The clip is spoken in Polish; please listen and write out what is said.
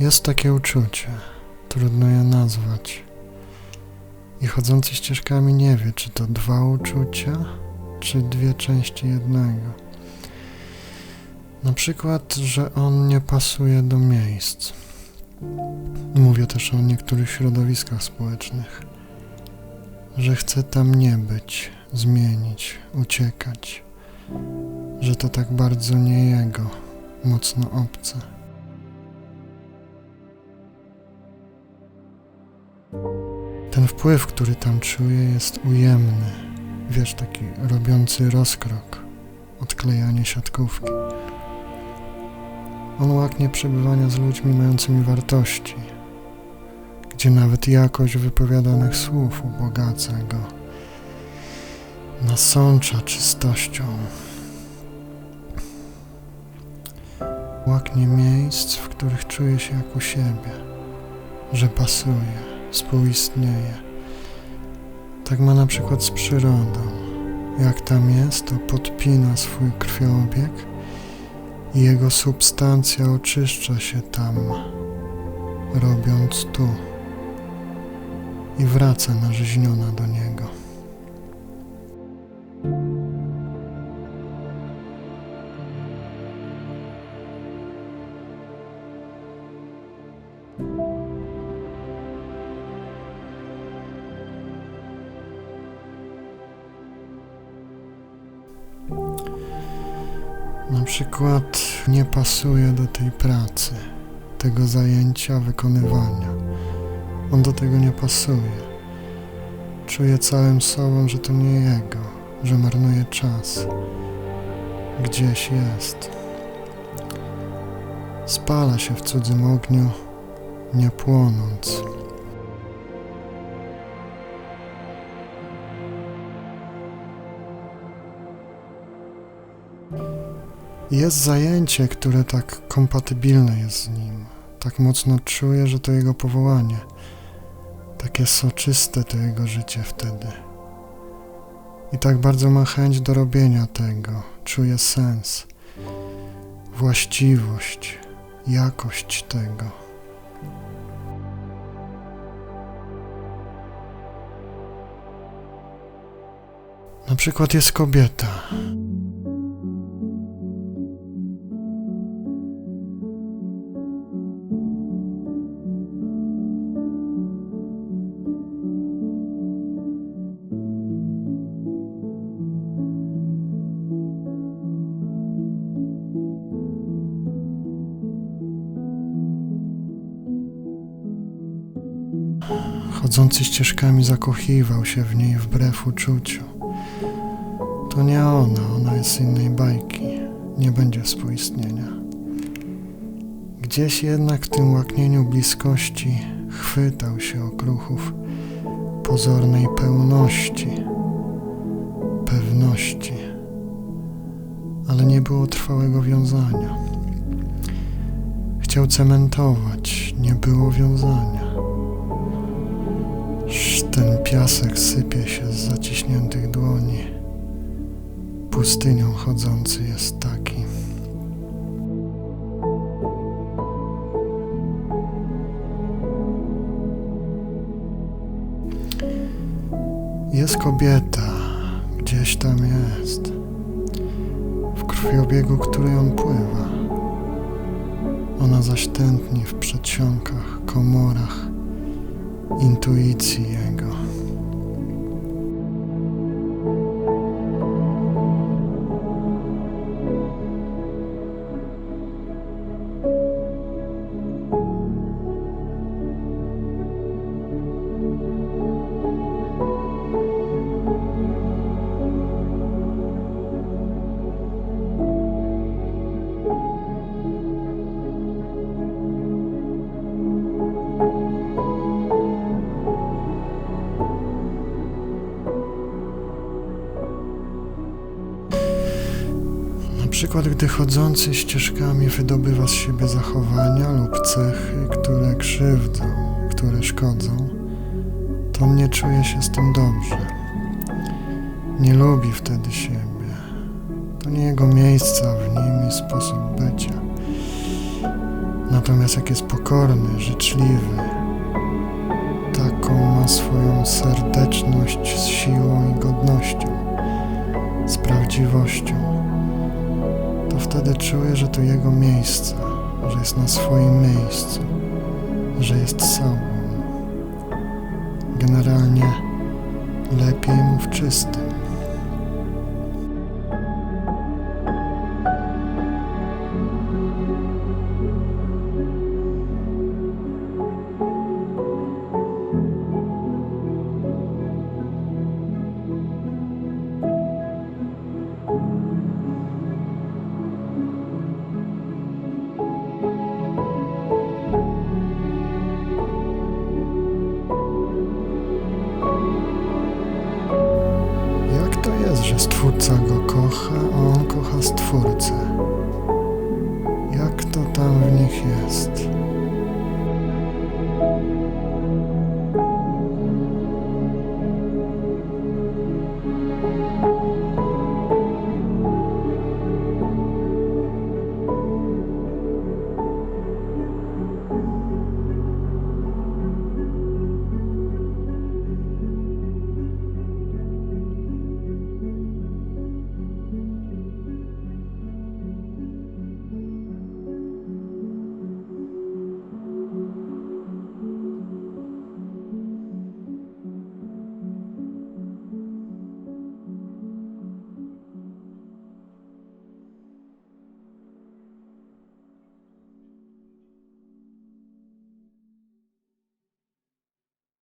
Jest takie uczucie, trudno je nazwać. I chodzący ścieżkami nie wie, czy to dwa uczucia, czy dwie części jednego. Na przykład, że on nie pasuje do miejsc. Mówię też o niektórych środowiskach społecznych, że chce tam nie być, zmienić, uciekać, że to tak bardzo nie jego, mocno obce. Ten wpływ, który tam czuje, jest ujemny, wiesz, taki robiący rozkrok, odklejanie siatkówki. On łaknie przebywania z ludźmi mającymi wartości, gdzie nawet jakość wypowiadanych słów ubogaca go, nasącza czystością. Łaknie miejsc, w których czuje się jak u siebie, że pasuje, współistnieje. Tak ma na przykład z przyrodą. Jak tam jest, to podpina swój krwiobieg i jego substancja oczyszcza się tam, robiąc tu i wraca narzeźniona do niego. Na przykład nie pasuje do tej pracy, tego zajęcia, wykonywania. On do tego nie pasuje. Czuje całym sobą, że to nie jego, że marnuje czas. Gdzieś jest. Spala się w cudzym ogniu, nie płonąc. Jest zajęcie, które tak kompatybilne jest z nim. Tak mocno czuje, że to jego powołanie. Takie soczyste to jego życie wtedy. I tak bardzo ma chęć do robienia tego. Czuje sens, właściwość, jakość tego. Na przykład jest kobieta. Chodzący ścieżkami zakochiwał się w niej wbrew uczuciu. To nie ona, ona jest innej bajki. Nie będzie współistnienia. Gdzieś jednak w tym łaknieniu bliskości chwytał się okruchów pozornej pełności, pewności, ale nie było trwałego wiązania. Chciał cementować, nie było wiązania. Piasek sypie się z zaciśniętych dłoni. Pustynią chodzący jest taki. Jest kobieta, gdzieś tam jest, w krwiobiegu, której on pływa. Ona zaś tętni w przedsionkach, komorach intuicji jego. Przykład, gdy chodzący ścieżkami wydobywa z siebie zachowania lub cechy, które krzywdzą, które szkodzą, to nie czuje się z tym dobrze. Nie lubi wtedy siebie. To nie jego miejsca w nim i sposób bycia. Natomiast jak jest pokorny, życzliwy, taką ma swoją serdeczność z siłą i godnością, z prawdziwością, wtedy czuje, że to jego miejsce, że jest na swoim miejscu, że jest sobą. Generalnie lepiej mu w czystym. Jest, że Stwórca go kocha, a on kocha Stwórcę? Jak to tam w nich jest?